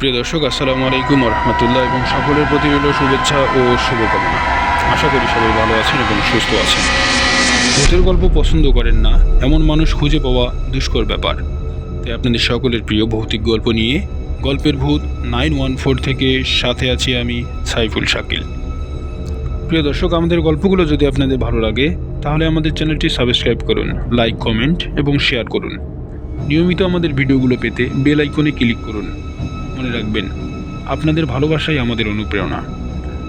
প্রিয় দর্শক, আসসালামু আলাইকুম রহমতুল্লাহ এবং সকলের প্রতি রইল শুভেচ্ছা ও শুভকামনা। আশা করি সবাই ভালো আছেন এবং সুস্থ আছেন। ভূতের গল্প পছন্দ করেন না, এমন মানুষ খুঁজে পাওয়া দুষ্কর ব্যাপার। তাই আপনাদের সকলের প্রিয় ভৌতিক গল্প নিয়ে গল্পের ভূত নাইন ওয়ান ফোর থেকে সাথে আছি আমি সাইফুল শাকিল। প্রিয় দর্শক, আমাদের গল্পগুলো যদি আপনাদের ভালো লাগে, তাহলে আমাদের চ্যানেলটি সাবস্ক্রাইব করুন, লাইক, কমেন্ট এবং শেয়ার করুন। নিয়মিত আমাদের ভিডিওগুলো পেতে বেল আইকনে ক্লিক করুন। মনে রাখবেন, আপনাদের ভালোবাসাই আমাদের অনুপ্রেরণা।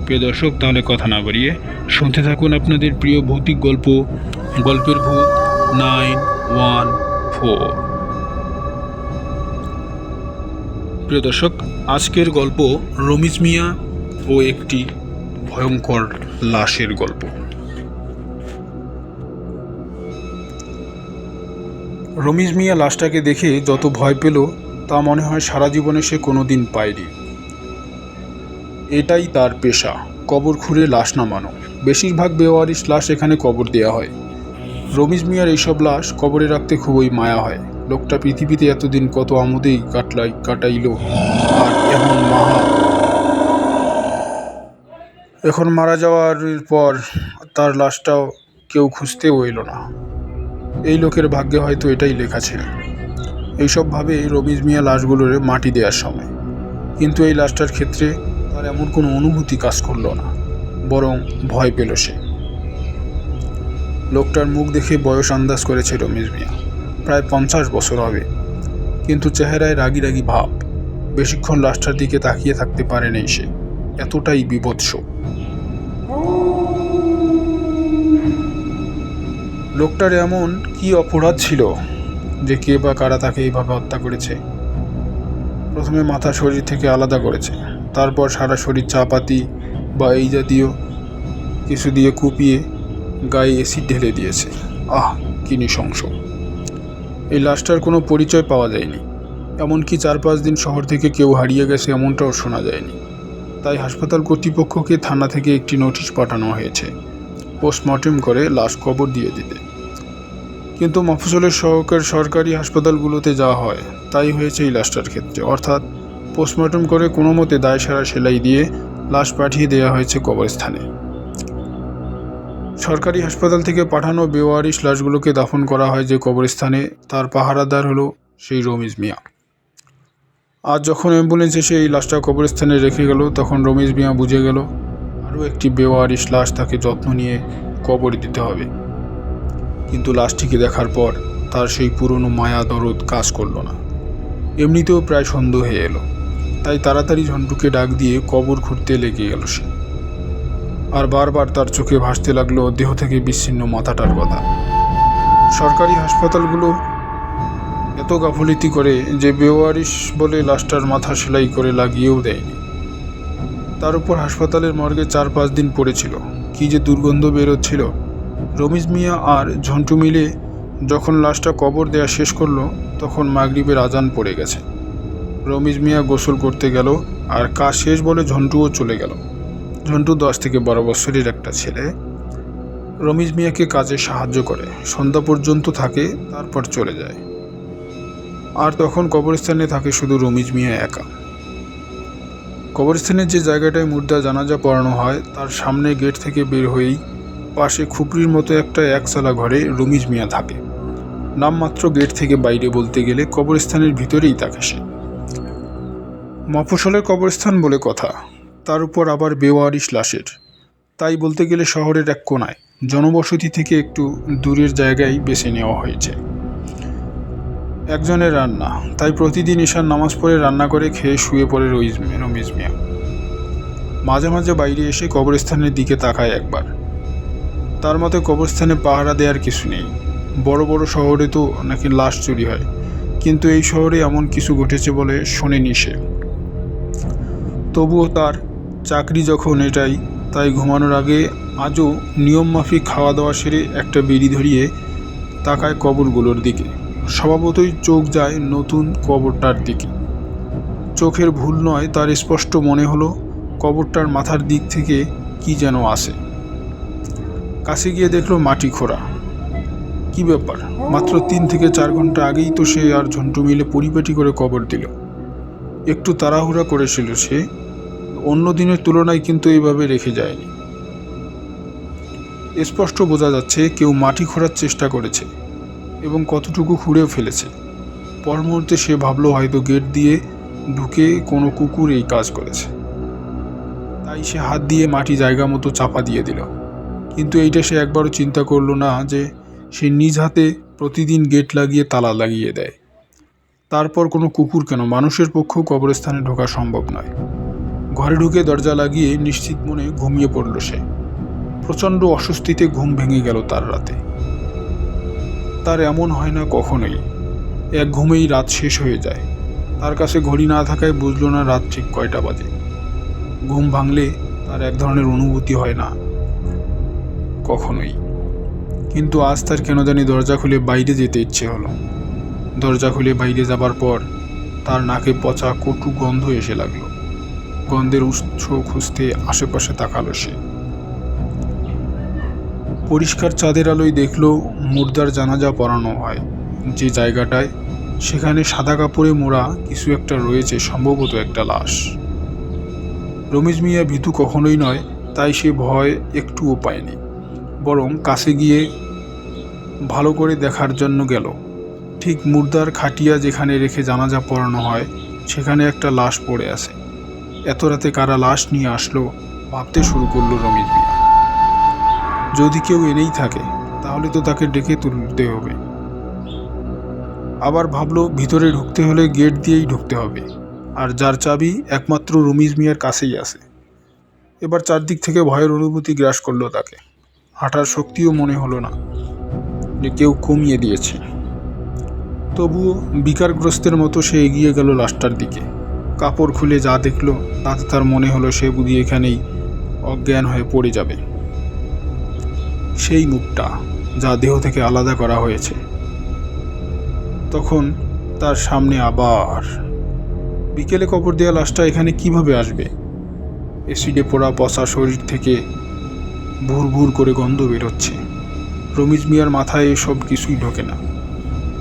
প্রিয় দর্শক, তাহলে কথা না বাড়িয়ে শুনতে থাকুন আপনাদের প্রিয় ভৌতিক গল্প, গল্পের ভূত নাইন ওয়ান ফোর। প্রিয় দর্শক, আজকের গল্প রমিজ মিয়া ও একটি ভয়ঙ্কর লাশের গল্প। রমিজ মিয়া লাশটাকে দেখে যত ভয় পেল তা মনে হয় সারা জীবনে সে কোনো দিন পায়নি। এটাই তার পেশা, কবর খুঁড়ে লাশ নামানো। বেশিরভাগ বেওয়ারিশ লাশ এখানে কবর দেওয়া হয়। রমিজ মিয়ার এইসব লাশ কবরে রাখতে খুবই মায়া হয়। লোকটা পৃথিবীতে এতদিন কত আমোদেই কাটলাই, কাটাইল, আর এমন মাহা। এখন মারা যাওয়ার পর তার লাশটাও কেউ খুঁজতেও এলো না। এই লোকের ভাগ্যে হয়তো এটাই লেখা ছিল। এইসবভাবে রমিজ মিয়া লাশগুলোর মাটি দেওয়ার সময়। কিন্তু এই লাশটার ক্ষেত্রে তার এমন কোনো অনুভূতি কাজ করল না, বরং ভয় পেল সে। লোকটার মুখ দেখে বয়স আন্দাজ করেছে রমিজ মিয়া। প্রায় পঞ্চাশ বছর হবে। কিন্তু চেহারায় রাগি রাগি ভাব। বেশিক্ষণ লাশটার দিকে তাকিয়ে থাকতে পারে নেই সে। এতটাই বিভৎস। লোকটার এমন কি অপরাধ ছিল? যে কে বা কারা তাকে এইভাবে হত্যা করেছে। প্রথমে মাথা শরীর থেকে আলাদা করেছে। তারপর সারা শরীর চাপাতি বা এই জাতীয় কিছু দিয়ে কুপিয়ে গায়ে অ্যাসিড ঢেলে দিয়েছে। আহ, কি নৃশংস। এই লাশটার কোনো পরিচয় পাওয়া যায়নি। এমনকি চার পাঁচ দিন শহর থেকে কেউ হারিয়ে গেছে এমনটাও শোনা যায়নি। তাই হাসপাতাল কর্তৃপক্ষকে থানা থেকে একটি নোটিশ পাঠানো হয়েছে। পোস্টমর্টেম করে লাশ কবর দিয়ে দিতে। কিন্তু মফসলের সহকার সরকারি হাসপাতালগুলোতে যাওয়া হয়। তাই হয়েছে এই লাশটার ক্ষেত্রে। অর্থাৎ পোস্টমর্টম করে কোনো মতে দায় সারা সেলাই দিয়ে লাশ পাঠিয়ে দেওয়া হয়েছে কবরস্থানে। সরকারি হাসপাতাল থেকে পাঠানো বেওয়ারিশ লাশগুলোকে দাফন করা হয় যে কবরস্থানে, তার পাহারাদার হলো সেই রমিজ মিয়া। আজ যখন অ্যাম্বুলেন্স এসে এই লাশটা কবরস্থানে রেখে গেল, তখন রমিজ মিয়া বুঝে গেল, আরও একটি বেওয়ারিশ লাশ তাকে যত্ন নিয়ে কবর দিতে হবে। কিন্তু লাশটিকে দেখার পর তার সেই পুরনো মায়া দরদ কাজ করল না। এমনিতেও প্রায় সন্দেহ হয়ে এলো। তাই তাড়াতাড়ি ঝন্টুকে ডাক দিয়ে কবর খুঁড়তে লেগে গেল সে। আর বারবার তার চোখে ভাসতে লাগল দেহ থেকে বিচ্ছিন্ন মাথাটার কথা। সরকারি হাসপাতালগুলো এত গাফলিতি করে যে বেওয়ারিশ বলে লাশটার মাথা সেলাই করে লাগিয়েও দেয়নি। তার উপর হাসপাতালের মর্গে চার পাঁচ দিন পড়েছিল। কি যে দুর্গন্ধ বেরোচ্ছিল। রমিজ মিয়া আর ঝন্টু মিলে যখন লাশটা কবর দেয়া শেষ করল, তখন মাগরিবের আজান পড়ে গেছে। রমিজ মিয়া গোসল করতে গেল আর কাজ শেষ বলে ঝন্টুও চলে গেল। ঝন্টু দশ থেকে বারো বছরের একটা ছেলে। রমিজ মিয়াকে কাজে সাহায্য করে। সন্ধ্যা পর্যন্ত থাকে, তারপর চলে যায়। আর তখন কবরস্থানে থাকে শুধু রমিজ মিয়া একা। কবরস্থানের যে জায়গাটায় মুর্দা জানাজা পড়ানো হয়, তার সামনে গেট থেকে বের হয়েই পাশে খুপড়ির মতো একটা একচালা ঘরে রমিজ মিয়া থাকে। নামমাত্র গেট থেকে বাইরে বলতে গেলে কবরস্থানের ভিতরেই থাকে সে। মফসলের কবরস্থান বলে কথা, তার উপর আবার বেওয়ারিশ লাশের। তাই বলতে গেলে শহরের এক কোনায়, জনবসতি থেকে একটু দূরের জায়গায় বেছে নেওয়া হয়েছে। একজনের রান্না, তাই প্রতিদিন ঈশার নামাজ পড়ে রান্না করে খেয়ে শুয়ে পড়ে রমিজ মিয়া। মাঝে মাঝে বাইরে এসে কবরস্থানের দিকে তাকায় একবার। তার মতে কবরস্থানে পাহারা দেওয়ার কিছু নেই। বড় বড় শহরে তো নাকি লাশ চুরি হয়। কিন্তু এই শহরে এমন কিছু ঘটেছে বলে শোনেনি সে। তবুও তার চাকরি যখন এটাই, তাই ঘুমানোর আগে আজও নিয়ম মাফিক খাওয়া দাওয়া সেরে একটা বিড়ি ধরিয়ে তাকায় কবরগুলোর দিকে। স্বভাবতই চোখ যায় নতুন কবরটার দিকে। চোখের ভুল নয়, তার স্পষ্ট মনে হলো কবরটার মাথার দিক থেকে কি যেন আসে। কাছে গিয়ে দেখল মাটি খোঁড়া। কি ব্যাপার? মাত্র তিন থেকে চার ঘণ্টা আগেই তো সে আর ঝন্টু মিলে পরিপাটি করে কবর দিল। একটু তাড়াহুড়া করেছিল সে। অন্য দিনের তুলনায় কিন্তু এইভাবে রেখে যায়নি। স্পষ্ট বোঝা যাচ্ছে কেউ মাটি খোঁড়ার চেষ্টা করেছে এবং কতটুকু খুঁড়েও ফেলেছে। পর মুহূর্তে সে ভাবলো হয়তো গেট দিয়ে ঢুকে কোনো কুকুর এই কাজ করেছে। তাই সে হাত দিয়ে মাটি জায়গা মতো চাপা দিয়ে দিল। কিন্তু এইটা সে একবারও চিন্তা করল না যে সে নিজ হাতে প্রতিদিন গেট লাগিয়ে তালা লাগিয়ে দেয়। তারপর কোনো কুকুর কেন? মানুষের পক্ষেও কবরস্থানে ঢোকা সম্ভব নয়। ঘরে ঢুকে দরজা লাগিয়ে নিশ্চিত মনে ঘুমিয়ে পড়ল সে। প্রচণ্ড অস্বস্তিতে ঘুম ভেঙে গেল তার রাতে। তার এমন হয় না কখনোই। এক ঘুমেই রাত শেষ হয়ে যায়। তার কাছে ঘড়ি না থাকায় বুঝলো না রাত ঠিক কয়টা বাজে। ঘুম ভাঙলে তার এক ধরনের অনুভূতি হয় না। কখনোই। কিন্তু আজ তার কেন জানি দরজা খুলে বাইরে যেতে ইচ্ছে হলো। দরজা খুলে বাইরে যাবার পর তার নাকে পচা কটু গন্ধ এসে লাগল। গন্ধের উৎস খুঁজতে আশেপাশে তাকালো সে। পরিষ্কার চাঁদের আলোয় দেখল মুর্দার জানাজা পড়ানো হয়। যে জায়গাটায় সেখানে সাদা কাপড়ে মোড়া কিছু একটা রয়েছে, সম্ভবত একটা লাশ। রমেশ মিয়া ভীতু কখনোই নয়, তাই সে ভয় একটুও পায়নি। বরং কাছে গিয়ে ভালো করে দেখার জন্য গেল। ঠিক মুর্দার খাটিয়া যেখানে রেখে জানাজা পড়ানো হয়, সেখানে একটা লাশ পড়ে আছে। এত রাতে কারা লাশ নিয়ে আসলো, ভাবতে শুরু করল রমিজ মিয়া যদি কেউ এনেই থাকে, তাহলে তো তাকে ডেকে তুলতে হবে। আবার ভাবলো ভিতরে ঢুকতে হলে গেট দিয়েই ঢুকতে হবে। আর যার চাবি একমাত্র রমিজ মিয়ার কাছেই আছে। এবার চারদিক থেকে ভয়ের অনুভূতি গ্রাস করল তাকে। হাঁটার শক্তিও মনে হলো না, যে কেউ কমিয়ে দিয়েছে। তবুও বিকারগ্রস্তের মতো সে এগিয়ে গেল লাশটার দিকে। কাপড় খুলে যা দেখল, তাতে তার মনে হলো সে বুঝি এখানেই অজ্ঞান হয়ে পড়ে যাবে। সেই মুখটা যা দেহ থেকে আলাদা করা হয়েছে। তখন তার সামনে আবার, বিকেলে কবর দেওয়া লাশটা এখানে কীভাবে আসবে? এসিডে পোড়া পচা শরীর থেকে ভুর ভুর করে গন্ধ বেরোচ্ছে। রমিজ মিয়ার মাথায় এসব কিছুই ঢোকে না।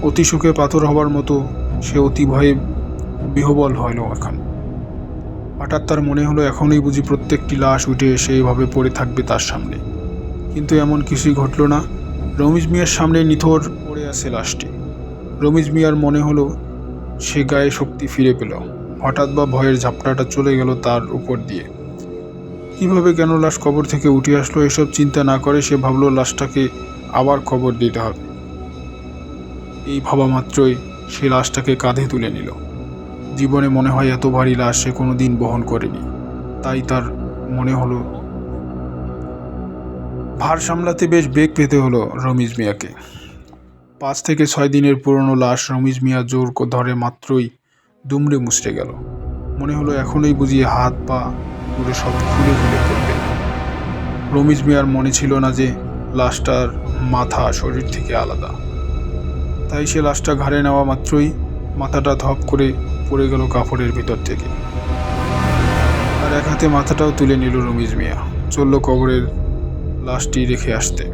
অতি সুখে পাথর হবার মতো সে অতি ভয়ে বিহবল হইল এখন। হঠাৎ তার মনে হলো, এখনই বুঝি প্রত্যেকটি লাশ উঠে এসে এভাবে পড়ে থাকবে তার সামনে। কিন্তু এমন কিছুই ঘটল না। রমিজ মিয়ার সামনে নিথর পড়ে আছে লাশটি। রমিজ মিয়ার মনে হলো, সে গায়ে শক্তি ফিরে পেল। হঠাৎ বা ভয়ের ঝাপটাটা চলে গেল তার উপর দিয়ে। কীভাবে কেন লাশ কবর থেকে উঠে আসলো, এসব চিন্তা না করে সে ভাবলো লাশটাকে আবার খবর দিতে হবে। এই ভাবা মাত্রই সে লাশটাকে কাঁধে তুলে নিল। জীবনে মনে হয় এত ভারী লাশ সে কোনো দিন বহন করেনি। তাই তার মনে হলো, ভার সামলাতে বেশ বেগ পেতে হলো রমিজ মিয়াকে। পাঁচ থেকে ছয় দিনের পুরনো লাশ রমিজ মিয়া জোর ধরে মাত্রই দুমড়ে মুচড়ে গেল। মনে হলো এখনই বুঝিয়ে হাত পা পুরো সব খুলে খুলে পড়বে। রমিজ মিয়ার মনে ছিল না যে লাশটার মাথা শরীর থেকে আলাদা। তাই সে লাশটা ঘাড়ে নেওয়া মাত্রই মাথাটা ধপ করে পড়ে গেল কাপড়ের ভিতর থেকে। আর এক হাতে মাথাটাও তুলে নিল রমিজ মিয়া। চলল কবরের লাশটি রেখে আসতে।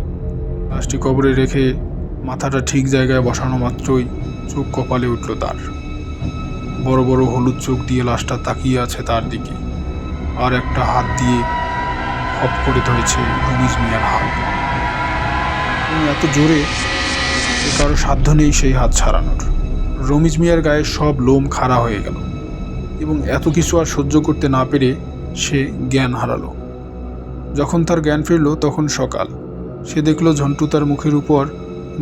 লাশটি কবরে রেখে মাথাটা ঠিক জায়গায় বসানো মাত্রই চোখ কপালে উঠল তার। বড় বড় হলুদ চোখ দিয়ে লাশটা তাকিয়ে আছে তার দিকে। আর একটা হাত দিয়ে হপ করে ধরেছে রমিজ মিয়ার হাত। এত জোরে কারও সাধ্য নেই সেই হাত ছাড়ানোর। রমিজ মিয়ার গায়ে সব লোম খাড়া হয়ে গেল এবং এত কিছু আর সহ্য করতে না পেরে সে জ্ঞান হারালো। যখন তার জ্ঞান ফিরল তখন সকাল। সে দেখল ঝন্টু তার মুখের উপর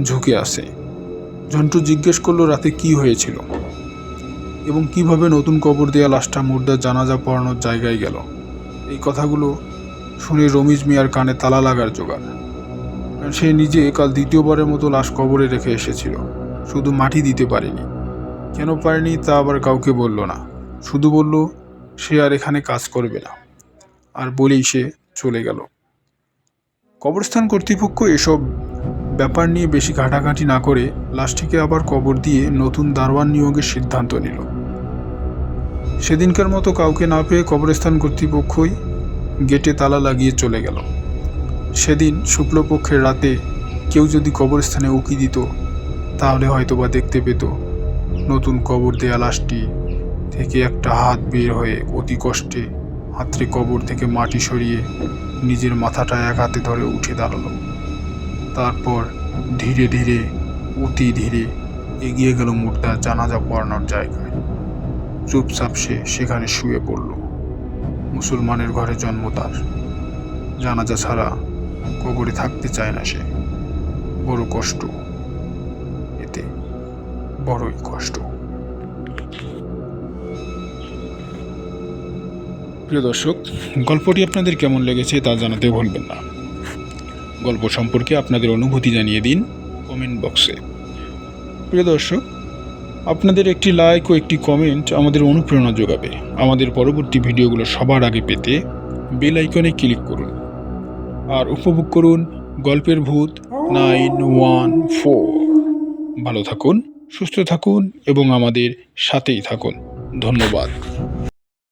ঝুঁকে আসে ঝন্টু জিজ্ঞেস করল, রাতে কি হয়েছিল? এবং কীভাবে নতুন কবর দেওয়া লাশটা মুর্দার জানাজা পড়ানোর জায়গায় গেল। এই কথাগুলো শুনে রমিজ মিয়ার কানে তালা লাগার জোগাড়। সে নিজে কাল দ্বিতীয়বারের মতো লাশ কবরে রেখে এসেছিল। শুধু মাটি দিতে পারেনি। কেন পারেনি তা আবার কাউকে বলল না। শুধু বলল, সে আর এখানে কাজ করবে না। আর বলেই সে চলে গেল। কবরস্থান কর্তৃপক্ষ এসব ব্যাপার নিয়ে বেশি ঘাটাঘাটি না করে লাশটিকে আবার কবর দিয়ে নতুন দারোয়ান নিয়োগের সিদ্ধান্ত নিল। সেদিনকার মতো কাউকে না পেয়ে কবরস্থান কর্তৃপক্ষই গেটে তালা লাগিয়ে চলে গেল। সেদিন শুক্লপক্ষের রাতে কেউ যদি কবরস্থানে উকি দিত, তাহলে হয়তো বা দেখতে পেত নতুন কবর দেয়া লাশটি থেকে একটা হাত বের হয়ে অতি কষ্টে হাতরে কবর থেকে মাটি সরিয়ে নিজের মাথাটা এক হাতে ধরে উঠে দাঁড়াল। তারপর ধীরে ধীরে, অতি ধীরে এগিয়ে গেল মুর্দার জানাজা পড়ানোর জায়গায়। চুপচাপ সে সেখানে শুয়ে পড়ল। মুসলমানের ঘরে জন্ম তার। জানাজা ছাড়া কবরে থাকতে চায় না সে। বড় কষ্ট। এতে বড়ই কষ্ট। প্রিয় দর্শক, গল্পটি আপনাদের কেমন লেগেছে তা জানাতে ভুলবেন না। গল্প সম্পর্কে আপনাদের অনুভূতি জানিয়ে দিন কমেন্ট বক্সে। প্রিয় দর্শক, আপনাদের একটি লাইক ও একটি কমেন্ট আমাদের অনুপ্রেরণা যোগাবে। আমাদের পরবর্তী ভিডিওগুলো সবার আগে পেতে বেল আইকনে ক্লিক করুন। আর উপভোগ করুন গল্পের ভূত নাইন ওয়ান ফোর। ভালো থাকুন, সুস্থ থাকুন এবং আমাদের সাথেই থাকুন। ধন্যবাদ।